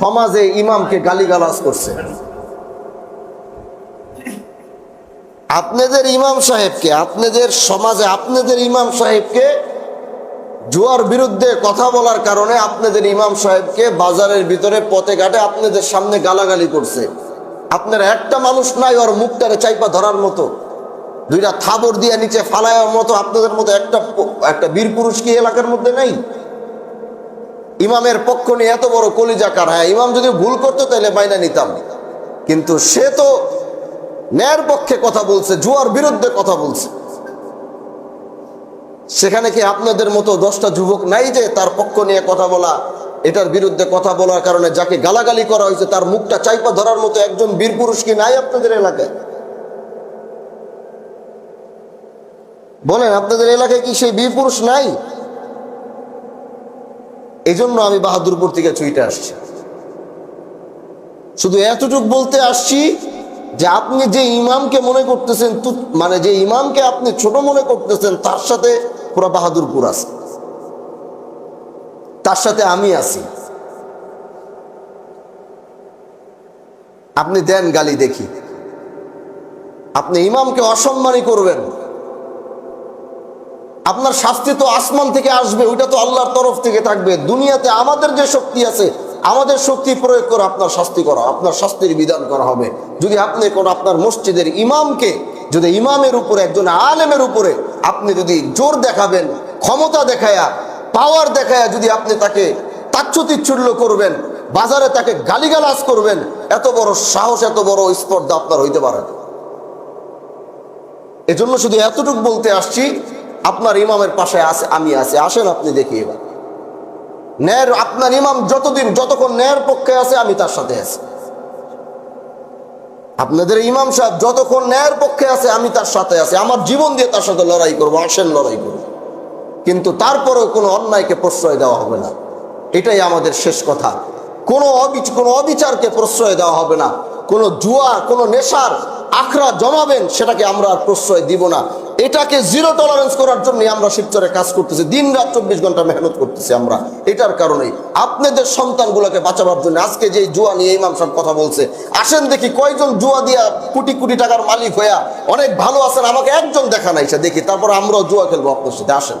সমাজে ইমামকে গালিগালাজ করছে। আপনাদের ইমাম সাহেবকে, আপনাদের সমাজে আপনাদের ইমাম সাহেবকে জুয়ার বিরুদ্ধে কথা বলার কারণে আপনাদের ইমাম সাহেবকে বাজারের ভিতরে পথে ঘাটে আপনাদের সামনে গালাগালি করছে। আপনার একটা মানুষ নাই, ওর মুখটারে চাইপা ধরার মতো। দুইটা থাবর দিয়ে নিচে ফালায়ার মতো আপনাদের মতো একটা একটা বীর পুরুষ কি এলাকার মধ্যে নেই? ইমামের পক্ষ নিয়ে এত বড় কলিজাকার হ্যাঁ ইমাম যদি ভুল করতো তাহলে মাইনা নিতাম। কিন্তু সে তো ন্যায়ের পক্ষে কথা বলছে, জুয়ার বিরুদ্ধে কথা বলছে। সেখানে কি আপনাদের মতো দশটা যুবক নাই যে তার পক্ষ নিয়ে কথা বলা, এটার বিরুদ্ধে কথা বলার কারণে যাকে গালাগালি করা হয়েছে, তার মুখটা চাইপা ধরার মতো একজন বীর পুরুষ কি নাই আপনাদের এলাকায়? বলেন, আপনাদের এলাকায় কি সেই বীর পুরুষ নাই? এই জন্য আমি বাহাদুরপুর থেকে ছুইতে আসছি। শুধু এতটুক বলতে আসছি যে আপনি যে ইমামকে মনে করতেছেন মানে যে ইমামকে আপনি ছোট মনে করতেছেন, তার সাথে পুরো বাহাদুরপুর আছে। তার সাথে আমি আছি। আপনি দেন গালি দেখি। আপনি ইমামকে অসম্মানই করবেন। আপনার শাস্তি তো আসমান থেকে আসবে, ওইটা তো আল্লাহর তরফ থেকে থাকবে। দুনিয়াতে আমাদের যে শক্তি আছে, আমাদের শক্তি প্রয়োগ করে আপনার শাস্তি করা, আপনার শাস্তির বিধান করা হবে। যদি আপনি কোন আপনার মসজিদের ইমামকে, যদি ইমামের উপরে, একজন আলেমের উপরে আপনি যদি জোর দেখাবেন, ক্ষমতা দেখায়া পাওয়ার দেখায়া যদি আপনি তাকে তাচ্ছুতিচ্ছুল্য করবেন, বাজারে তাকে গালিগালাজ করবেন, এত বড় সাহস, এত বড় স্পর্ধা আপনার হইতে পারে এজন্য শুধু এতটুকু বলতে আসছি আপনার ইমামের পাশে আছে, আমি আছি। আসেন আপনি দেখি এবার। ন্যায়ের, আপনার ইমাম যতদিন, যতক্ষণ ন্যায়ের পক্ষে আছে, আমি তার সাথে আছি। আপনাদের ইমাম সাহেব যতক্ষণ ন্যায়ের পক্ষে আছে, আমি তার সাথে আছি। আমার জীবন দিয়ে তার সাথে লড়াই করব, আসেন লড়াই করব। কিন্তু তারপরেও কোনো অন্যায়কে প্রশ্রয় দেওয়া হবে না। এটাই আমাদের শেষ কথা। কোনো অবিচ কোনো অবিচারকে প্রশ্রয় দেওয়া হবে না। কোনো জুয়া, কোনো নেশার আখড়া জমাবেন, সেটাকে আমরা আর প্রশ্রয় দিব না। এটাকে জিরো টলারেন্স করার জন্য আমরা শিবচরে কাজ করতেছি। দিন রাত চব্বিশ ঘণ্টা মেহনত করতেছি আমরা। এটার কারণেই আপনাদের সন্তানগুলোকে বাঁচাবার জন্য আজকে যে জুয়া নিয়ে ইমাম সাহেব কথা বলছে, আসেন দেখি কয়জন জুয়া দিয়া কোটি কোটি টাকার মালিক হইয়া অনেক ভালো আছেন, আমাকে একজন দেখা নাই, সে দেখি, তারপর আমরাও জুয়া খেলব, আপনার সাথে আসেন।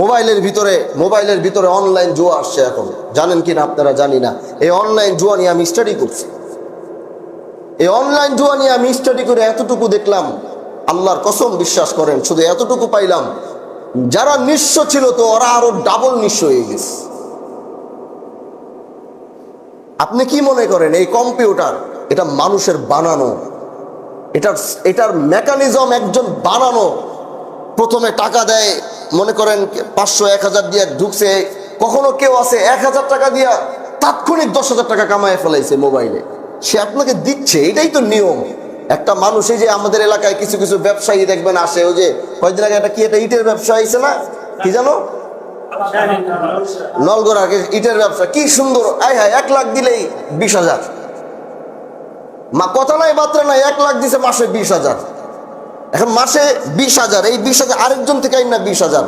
মোবাইলের ভিতরে মোবাইলের ভিতরে অনলাইন জুয়া আসছে এখন। জানেন কিনা, আপনারা জানি না। এই অনলাইন জুয়া নিয়ে আমি স্টাডি করছি। এই অনলাইন জুয়া নিয়ে আমি স্টাডি করে এতটুকু দেখলাম, আল্লাহর কসম বিশ্বাস করেন, শুধু এতটুকু পাইলাম। যারা নিঃস্ব ছিল তো ওরা আরও ডাবল নিঃস্ব হয়ে গেছে। আপনি কি মনে করেন, এই কম্পিউটার এটা মানুষের বানানো? এটার এটার মেকানিজম একজন বানানো? প্রথমে টাকা দেয়, মনে করেন পাঁচশো, এক হাজার দিয়ে ঢুকছে, কখনো কেউ আছে এক হাজার টাকা দিয়া তাৎক্ষণিক দশ হাজার টাকা কামায় ফেলাইছে মোবাইলে। সে আপনাকে দিচ্ছে, এটাই তো নিয়ম। একটা মানুষ এই যে আমাদের এলাকায় কিছু কিছু ব্যবসায়ী দেখবেন আসে, ওই যে কয়েকদিন আগে একটা কি একটা ইটের ব্যবসা হয়েছে না? কি জানো? নলগড় ইটের ব্যবসা, কি সুন্দর। আয় হায়, এক লাখ দিলেই বিশ হাজার। মা, কথা নাই মাত্রা নাই, এক লাখ দিছে মাসে বিশ হাজার। এখন মাসে বিশ হাজার, এই বিশ হাজার আরেকজন থেকে আইন না বিশ হাজার।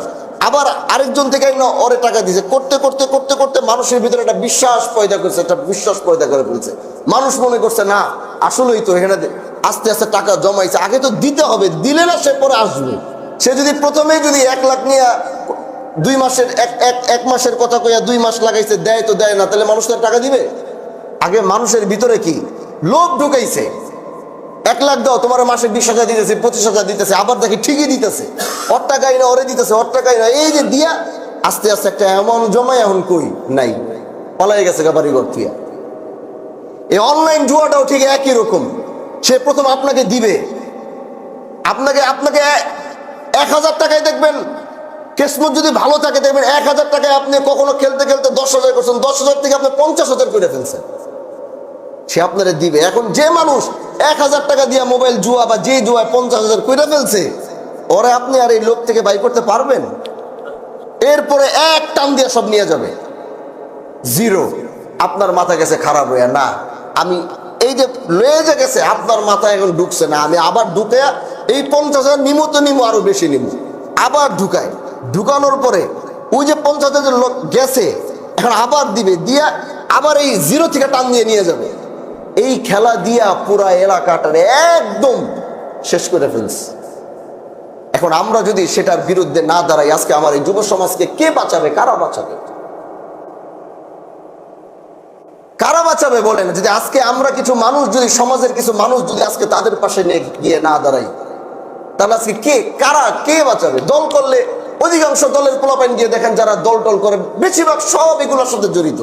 আবার আরেকজন থেকে আইন না, ওরে টাকা দিছে। করতে করতে করতে করতে মানুষের ভিতরে একটা বিশ্বাস পয়দা করেছে, একটা বিশ্বাস পয়দা করে ফেলছে। মানুষ মনে করছে, না, আসলেই তো এখানে আস্তে আস্তে টাকা জমাইছে। আগে তো দিতে হবে, দিলে না সে পরে আসবে। সে যদি প্রথমেই যদি এক লাখ নিয়ে দুই মাসের, এক এক এক মাসের কথা কইয়া দুই মাস লাগাইছে, দেয় তো দেয় না, তাহলে মানুষ তার টাকা দিবে? আগে মানুষের ভিতরে কি? লোভ ঢুকাইছে। এক লাখ দাও, তোমার মাসে বিশ হাজার দিতেছে, পঁচিশ হাজার দিতেছে, আবার দেখি ঠিকই দিতেছে। ওর টাকাই না, ওরে দিতেছে, ওর টাকাই না। এই যে দিয়া, আস্তে আস্তে একটা এমন জমায় এখন কই? নাই। পালাই গেছে গাবারি ঘর থুয়া এই অনলাইন জুয়াটাও ঠিক একই রকম। সে প্রথম আপনাকে দিবে। আপনাকে আপনাকে এক হাজার টাকায় দেখবেন, কেসমত যদি ভালো থাকে দেখবেন এক হাজার টাকায় আপনি কখনো খেলতে খেলতে দশ হাজার করছেন, দশ হাজার থেকে আপনি পঞ্চাশ হাজার করে ফেলছেন। সে আপনারা দিবে। এখন যে মানুষ এক হাজার টাকা দিয়ে মোবাইল জুয়া বা যে জুয়ায় পঞ্চাশ হাজার করে ফেলছে, ওরে আপনি আর এই লোক থেকে বাই করতে পারবেন? এরপরে এক টান দিয়ে সব নিয়ে যাবে। জিরো। আপনার মাথা গেছে খারাপ হয়ে না। আমি এই যে লয়ে যে গেছে, আপনার মাথায় এখন ঢুকছে না, আমি আবার ঢুকে এই পঞ্চাশ হাজার নিমো তো নিমো আরও বেশি নিমো। আবার ঢুকায় ঢুকানোর পরে ওই যে পঞ্চাশ হাজার লোক গেছে, এখন আবার দিবে, দিয়া আবার এই জিরো থেকে টান দিয়ে নিয়ে যাবে। এই খেলা দিয়া পুরা এলাকাটার একদম শেষ করে ফেলছে। এখন আমরা যদি সেটার বিরুদ্ধে না দাঁড়াই, আজকে আমার এই যুব সমাজকে কে বাঁচাবে, কারা বাঁচাবে? কারা বাঁচাবে বলেন? যদি আজকে আমরা কিছু মানুষ, যদি সমাজের কিছু মানুষ যদি আজকে তাদের পাশে নিয়ে গিয়ে না দাঁড়াই তাহলে আজকে কে, কারা, কে বাঁচাবে? দল করলে অধিকাংশ দলের পোলাপাইন গিয়ে দেখেন যারা দল টল করে, বেশিরভাগ সব এগুলোর সাথে জড়িত।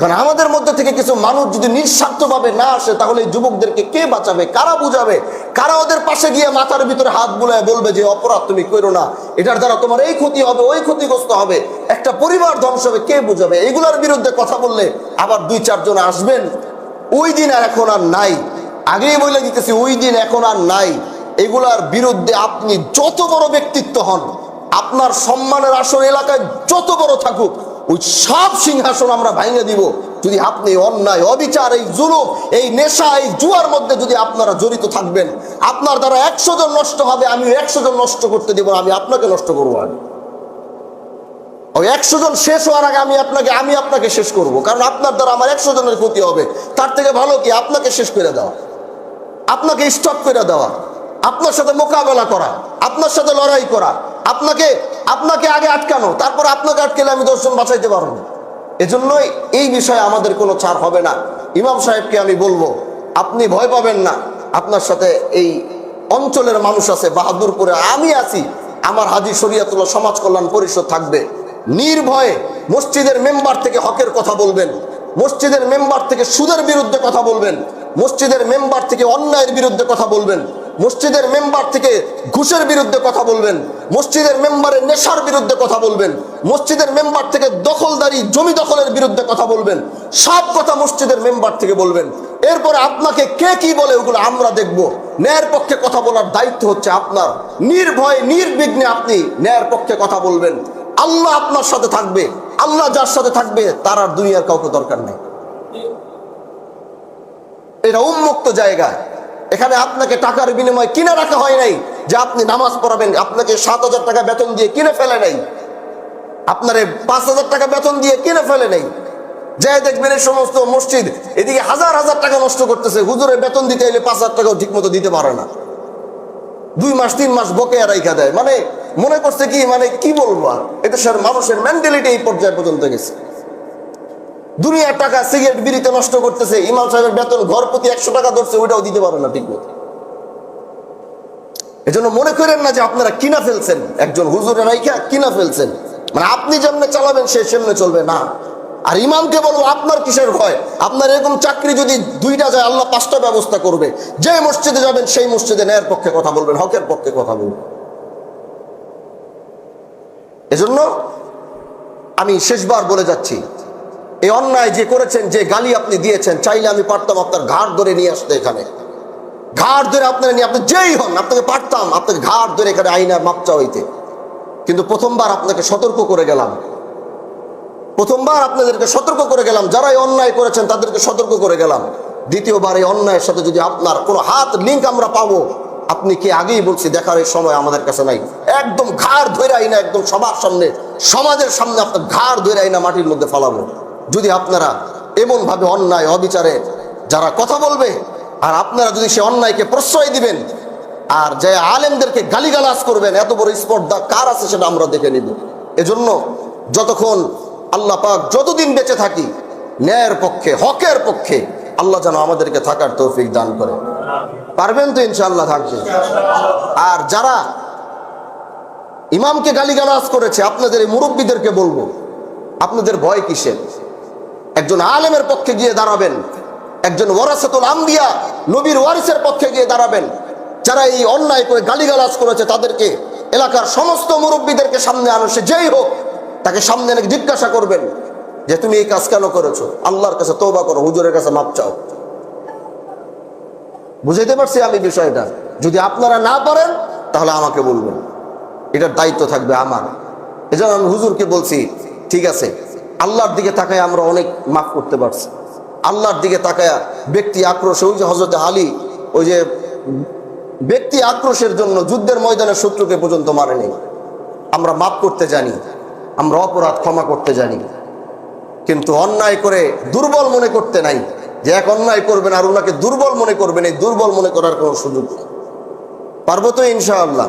কারণ আমাদের মধ্যে থেকে কিছু মানুষ যদি নিঃস্বার্থভাবে না আসে, তাহলে এই যুবকদেরকে কে বাঁচাবে? কারা বুঝাবে? কারা ওদের পাশে গিয়ে মাথার ভিতরে হাত বুলায় বলবে যে, অপরাধ তুমি করো না। এটার দ্বারা তোমার এই ক্ষতি হবে, ওই ক্ষতিগ্রস্ত হবে। একটা পরিবার ধ্বংস হবে, কে বুঝাবে? এগুলোর বিরুদ্ধে কথা বললে আবার দুই, চারজন আসবেন। ওই দিন আর এখন আর নাই। আগেই বলে দিতেছি, ওই দিন এখন আর নাই। এগুলার বিরুদ্ধে আপনি যত বড় ব্যক্তিত্ব হন, আপনার সম্মানের আসন এলাকায় যত বড় থাকুক ওই সব সিংহাসন আমরা ভাঙে দিব। যদি আপনি অন্যায়, অবিচার, এই জুলুম, এই নেশা, এই জুয়ার মধ্যে যদি আপনারা জড়িত থাকবেন, আপনার দ্বারা একশো জন নষ্ট হবে, আমি একশো জন নষ্ট করতে দিব আমি আপনাকে নষ্ট করব আগে। ওই একশো জন শেষ হওয়ার আগে আমি আপনাকে আমি আপনাকে শেষ করব, কারণ আপনার দ্বারা আমার একশো জনের ক্ষতি হবে। তার থেকে ভালো কি? আপনাকে শেষ করে দেওয়া। আপনাকে স্টপ করে দেওয়া। আপনার সাথে মোকাবেলা করা। আপনার সাথে লড়াই করা। আপনাকে আপনাকে আগে আটকানো, তারপর আপনাকে আটকেলে আমি দর্শন বাঁচাইতে পারব। এজন্যই এই বিষয়ে আমাদের কোনো ছাড় হবে না। ইমাম সাহেবকে আমি বলব, আপনি ভয় পাবেন না। আপনার সাথে এই অঞ্চলের মানুষ আছে, বাহাদুরপুরে আমি আছি। আমার হাজি শরিয়াতুল্লাহ সমাজ কল্যাণ পরিষদ থাকবে। নির্ভয়ে মসজিদের মেম্বার থেকে হকের কথা বলবেন। মসজিদের মেম্বার থেকে সুদের বিরুদ্ধে কথা বলবেন। মসজিদের মেম্বার থেকে অন্যায়ের বিরুদ্ধে কথা বলবেন। মসজিদের মেম্বার থেকে ঘুষের বিরুদ্ধে কথা বলবেন, মসজিদের মেম্বারের নেশার বিরুদ্ধে কথা বলবেন, মসজিদের মেম্বার থেকে দখলদারি, জমি দখলের বিরুদ্ধে কথা বলবেন, সব কথা মসজিদের মেম্বার থেকে বলবেন। এরপরে আপনাকে কে কি বলে ওগুলো আমরা দেখব। ন্যায়ের পক্ষে কথা বলার দায়িত্ব হচ্ছে আপনার। নির্ভয়, নির্বিঘ্নে আপনি ন্যায়ের পক্ষে কথা বলবেন। আল্লাহ আপনার সাথে থাকবে। আল্লাহ যার সাথে থাকবে, তার আর দুনিয়ার কাউকে দরকার নেই। এটা উন্মুক্ত জায়গা। এখানে আপনাকে টাকার বিনিময়ে কিনে রাখা হয় নাই যে আপনি নামাজ পড়াবেন, আপনাকে সাত হাজার টাকা বেতন দিয়ে কিনে ফেলে নাই। আপনারে পাঁচ হাজার টাকা বেতন দিয়ে কিনে ফেলে নাই। যে দেখবেন এই সমস্ত মসজিদ, এদিকে হাজার হাজার টাকা নষ্ট করতেছে। হুজুরে বেতন দিতে এলে পাঁচ হাজার টাকাও ঠিক মতো দিতে পারে না। দুই মাস, তিন মাস বকেয়া রাইখা দেয়। মানে মনে করছে কি মানে কি বলব আর? এদেশের মানুষের মেন্টালিটি এই পর্যায়ে পর্যন্ত গেছে। দুনিয়ার টাকা সিগারেট বিড়িতে নষ্ট করতেছে, ইমাম সাহেবের বেতন, ঘর প্রতি একশো টাকা ধরছে, ওইটাও দিতে পারে না ঠিক এজন্য মনে করেন না যে আপনারা কিনা ফেলছেন। একজন হুজুরের রাইখা কিনা ফেলছেন। মানে আপনি যেমনে চালাবেন, সে সেমনে চলবে না। আর ইমামকে বলব, আপনার কিসের ভয়? আপনার এরকম চাকরি যদি দুইটা যায়, আল্লাহ পাঁচটা ব্যবস্থা করবে। যে মসজিদে যাবেন, সেই মসজিদে ন্যায়ের পক্ষে কথা বলবেন, হকের পক্ষে কথা বলবেন। এজন্য আমি শেষবার বলে যাচ্ছি এই অন্যায় যে করেছেন, যে গালি আপনি দিয়েছেন, চাইলে আমি পারতাম আপনার ঘাড় ধরে নিয়ে আসতে এখানে। ঘাড় ধরে আপনারা নিয়ে, আপনি যেই হন, আপনাকে পারতাম আপনাকে ঘাড় ধরে এখানে আইনার মাপচা হইতে। কিন্তু প্রথমবার আপনাকে সতর্ক করে গেলাম। প্রথমবার আপনাদেরকে সতর্ক করে গেলাম। যারা এই অন্যায় করেছেন, তাদেরকে সতর্ক করে গেলাম। দ্বিতীয়বার এই অন্যায়ের সাথে যদি আপনার কোনো হাত লিঙ্ক আমরা পাবো, আপনি কি আগেই বলছি, দেখার এই সময় আমাদের কাছে নাই। একদম ঘাড় ধরে আইনা, একদম সবার সামনে, সমাজের সামনে আপনার ঘাড় ধরে আইনা মাটির মধ্যে ফালাবো। যদি আপনারা এমন ভাবে অন্যায়, অবিচারে যারা কথা বলবে, আর আপনারা যদি সে অন্যায়কে প্রশ্রয় দিবেন, আর যে আলেমদেরকে গালিগালাজ করবেন, এত বড় স্পর্ধা কার আছে সেটা আমরা দেখে নিব। এজন্য যতক্ষণ আল্লাহ পাক যতদিন বেঁচে থাকি, ন্যায়ের পক্ষে, হকের পক্ষে, আল্লাহ যেন আমাদেরকে থাকার তৌফিক দান করে। পারবেন তো ইনশাআল্লাহ থাকবে। আর যারা ইমামকে গালিগালাজ করেছে, আপনাদের এই মুরব্বীদেরকে বলব, আপনাদের ভয় কিসের? একজন আলেমের পক্ষে গিয়ে দাঁড়াবেন। একজন ওয়ারাসাতুল আম্বিয়া নবীর ওয়ারিসের পক্ষে গিয়ে দাঁড়াবেন। যারা এই অন্যায় করে গালিগালাজ করেছে তাদেরকে, এলাকার সমস্ত মুরব্বীদেরকে সামনে আনো সে যেই হোক, তাকে সামনে এনে জিজ্ঞাসা করবেন যে তুমি এই কাজ কেন করেছ? আল্লাহর কাছে তৌবা করো, হুজুরের কাছে মাপ চাও। বুঝাইতে পারছি আমি বিষয়টা? যদি আপনারা না পারেন, তাহলে আমাকে বলবেন। এটার দায়িত্ব থাকবে আমার। এজন্য আমি হুজুরকে বলছি, ঠিক আছে আল্লাহর দিকে তাকায় আমরা অনেক মাফ করতে পারছি। আল্লাহর দিকে তাকায় ব্যক্তি আক্রোশ, ওই যে হজরত আলী, ওই যে ব্যক্তি আক্রোশের জন্য যুদ্ধের ময়দানে শত্রুকে পর্যন্ত মারেনি আমরা মাফ করতে জানি, আমরা অপরাধ ক্ষমা করতে জানি। কিন্তু অন্যায় করে দুর্বল মনে করতে নাই। যে এক অন্যায় করবেন আর ওনাকে দুর্বল মনে করবেন, এই দুর্বল মনে করার কোনো সুযোগ নেই। পারব তো ইনশাআল্লাহ।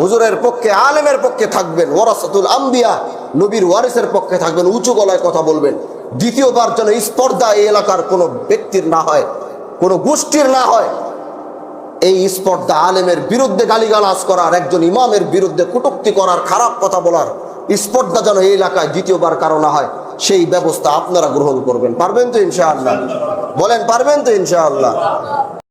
হুজুরের পক্ষে, আলেমের পক্ষে থাকবেন। ওরাসাতুল আম্বিয়া, নবীর ওয়ারিসের পক্ষে থাকবেন। উঁচু গলায় কথা বলবেন। দ্বিতীয়বার যেন স্পর্ধা এই এলাকার কোনো ব্যক্তির না হয়, কোনো গোষ্ঠীর না হয়, এই স্পর্ধা আলেমের বিরুদ্ধে গালিগালাজ করার, একজন ইমামের বিরুদ্ধে কটুক্তি করার, খারাপ কথা বলার স্পর্ধা যেন এই এলাকায় দ্বিতীয়বার কারও না হয়, সেই ব্যবস্থা আপনারা গ্রহণ করবেন। পারবেন তো ইনশাআল্লাহ? বলেন, পারবেন তো ইনশাআল্লাহ?